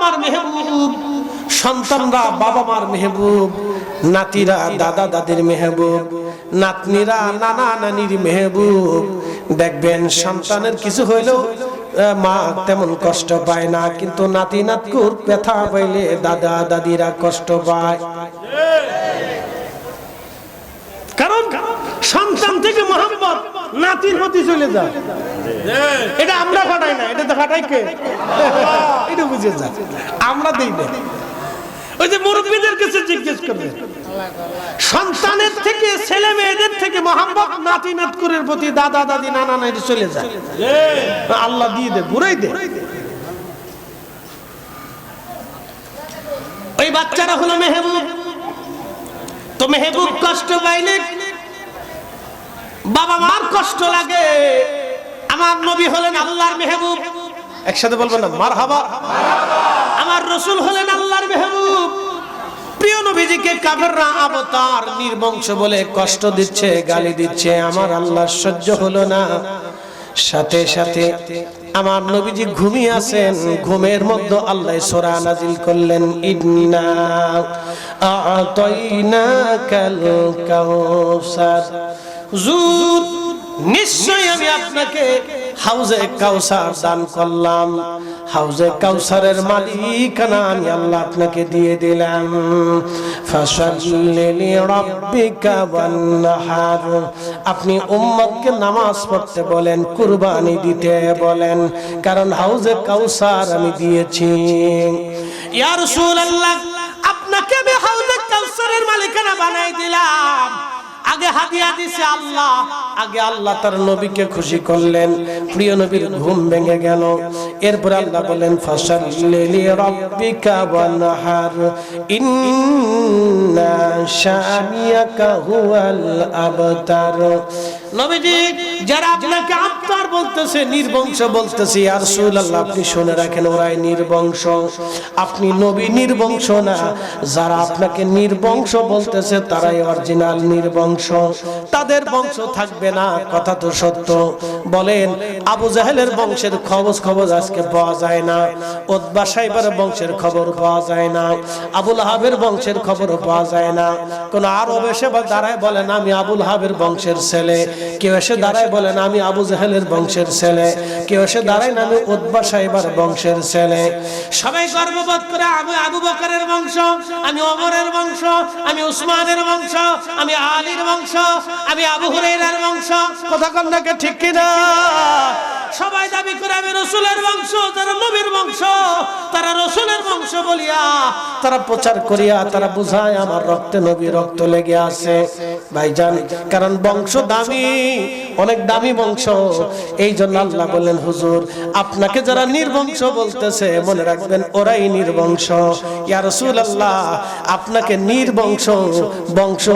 মার মেহবুব, সন্তানরা বাবা মার মেহবুব, নাতিরা দাদা দাদির মেহবুব, নাতনিরা নানা নানির মেহবুব। দেখবেন সন্তানের কিছু হইলেও মা তেমন কষ্ট পায় না, কিন্তু নাতি নাতকুর ব্যথা পাইলে দাদা দাদিরা কষ্ট পায়। কারণ সন্তান থেকে মোহাম্মদ নাতির প্রতি চলে যায় এটা আমরা খাটাই না, এটা তো খাটাই কে? এটা বুঝে যায় আমরা দেই না। ওই যে মুরব্বীদের কাছে জিজ্ঞেস সন্তানের থেকে ছেলে মেয়েদের থেকে নাতি নাতকুরের প্রতি দাদা, দাদি, নানি চলে যায় আল্লাহ দিয়ে দে ঘুরাই দে। ওই বাচ্চারা হলো মেহবুব। তো মেহবুব কষ্ট পাইলে বাবা মার কষ্ট লাগে। আমার নবী হলেন আল্লাহর মেহবুব। একসাথে বলবেন না মার হাবা আমার রসুল হলেন আল্লাহর মেহবুব। প্রিয় নবীজিকে কাফেররা অবতার নির্বংশ বলে কষ্ট দিচ্ছে গালি দিচ্ছে। আমার আল্লাহ সহ্য হলো না। সাথে সাথে আমার নবীজি ঘুমিয়ে আছেন। ঘুমের মধ্যে আল্লাহ সোরা নাজিল করলেন ইন্না আতাইনাকাল কাউসার। হুজুর, নিশ্চয়ই আমি আপনাকে হাউজে কাউসার দান করলাম। হাউজে কাউসারের মালিকানা আমি আল্লাহ আপনাকে দিয়ে দিলাম। আপনি উম্মতকে নামাজ পড়তে বলেন, কুরবানি দিতে বলেন, কারণ হাউজে কাউসার আমি দিয়েছি। ইয়া রাসূলুল্লাহ, আপনাকে আমি হাউজে কাউসারের মালিকানা বানাই দিলাম। আগে হাদিয়া দিছে আল্লাহ। আগে আল্লাহ তার নবীকে খুশি করলেন। প্রিয় নবীর ঘুম ভেঙে গেল। এরপর আল্লাহ বলেন, ফাসাল্লি রাব্বিকা ওয়ানহার। ইন্না শানিয়াকা হুয়াল আবতার। নবীজি যারা আপনাকে আত্মার বলতেছে, নির্বংশ বলতেছে আর আল্লাহ আপনি শুনে রাখেন, ওরাই নির্বংশ। আপনি নবী নির্বংশ না। যারা আপনাকে নির্বংশ বলতেছে, তারাই অরিজিনাল নির্বংশ। তাদের বংশ থাকবে না, কথা তো সত্য। বলেন, আবু জাহেলের বংশের খবর খবর আজকে পাওয়া যায় না ওদবা সাইবার বংশের খবর পাওয়া যায় না, আবুল হাবের বংশের খবর পাওয়া যায় না। কোন আরব এসে বা দাঁড়ায় বলেন, আমি আবুল হাবের বংশের ছেলে। কেউ এসে দাঁড়ায় বলেন, আমি আবু জাহেলের বংশের ছেলে। কেউ এসে দাঁড়ায় না, আমি ওদবা সাইবার বংশের ছেলে। সবাই গর্ববোধ করে, আমি আবু বকরের বংশ, আমি ওমরের বংশ, আমি উসমানের বংশ, আমি আলীর বংশ আমি আবু হুরাইরার বংশ। কথা কন্যাকে ঠিক কিনা? সবাই দাবি করে আমি রসুলের বংশ, তারা নবীর বংশ, তারা রসুলের বংশ বলিয়া তারা প্রচার করিয়া, তারা বুঝায় আমার রক্তে নবী রক্ত লেগে আছে। ভাইজান, কারণ বংশ দামি, অনেক দামি বংশ। এই জন্য আল্লাহ বললেন, হুজুর, আপনাকে যারা নির্বংশ বলতেছে, মনে রাখবেন ওরাই নির্বংশ। ইয়া রসুল আল্লাহ আপনাকে নির্বংশ বংশ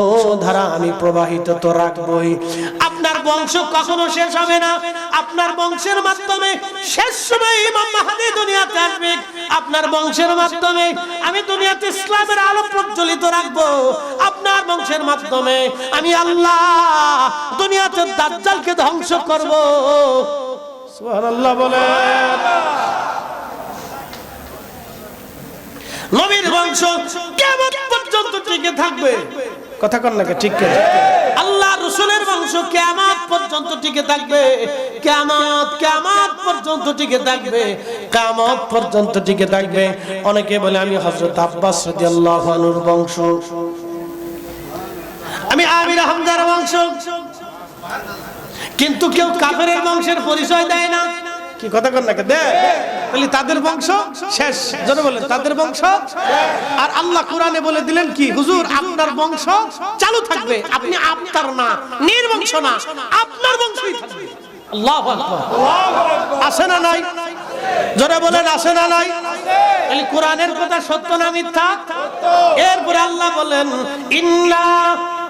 ধারা আমি প্রবাহিত তো রাখবই। আপনার বংশ কখনো শেষ হবে না। আপনার বংশের মাধ্যমে শেষ সময় ইমাম মাহাদি দুনিয়াতে আসবে। আপনার বংশের মাধ্যমে আমি দুনিয়াতে ইসলামের আলো প্রজ্বলিত রাখব। আপনার বংশের মাধ্যমে আমি আল্লাহ দুনিয়াতে দাজ্জালকে ধ্বংস করব। সুবহানাল্লাহ বলেন। নবীর বংশ কেমন পর্যন্ত টিকে থাকবে? কথা কন নাকি ঠিক করে আল্লাহ বংশ কেমন পর্যন্ত টিকে থাকবে। কেমত কেমত পর্যন্ত টিকে থাকবে। কেমত পর্যন্ত টিকে থাকবে। অনেকে বলে, আমি হযরত আব্বাস রাদিয়াল্লাহু বংশ। আমি আমির হামজার বংশ। কিন্তু কেউ কাফেরের বংশের পরিচয় দেয় না। কি কথা কর নাকি দে বলি তাদের বংশ? শেষ। জোরে বলেন, তাদের বংশ? আর আল্লাহ কোরআনে বলে দিলেন কি? হুজুর, আপনার বংশ চালু থাকবে। আপনি আপনার না নির্বংশ না, আপনার বংশই থাকবে। আল্লাহু আকবার। আছে না নাই? জোরে বলেন আছে না নাই? তাহলে কোরআনের কথা সত্য না মিথ্যা? এরপরে আল্লাহ বলেন, ইন্না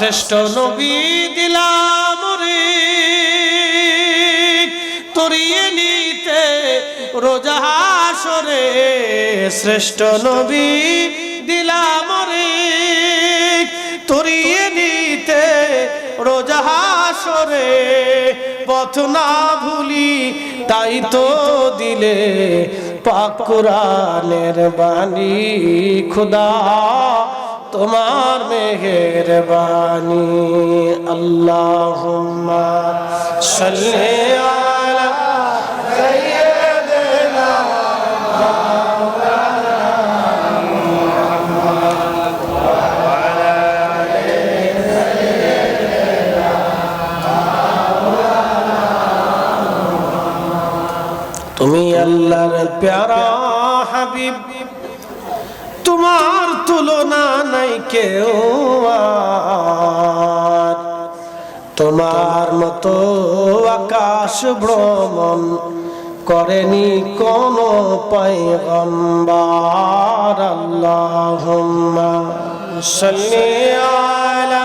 শ্রেষ্ঠ নবী দিলাম রে। তরিয়ে নিতে রোজা শ্রেষ্ঠ নবী দিলাম রে। তরিয়ে নিতে রোজা হাসরে পথ না ভুলি তাই তো দিলে পাক কোরআনের বাণী। খুদা তোমার মেঘের বাণী আল্লাহ সাল্লি তোমার তুলনা নাই কেউ তোমার মতো আকাশ ভ্রমণ করেনি কোন পয়গম্বার। আল্লাহুম্মা সাল্লি আলা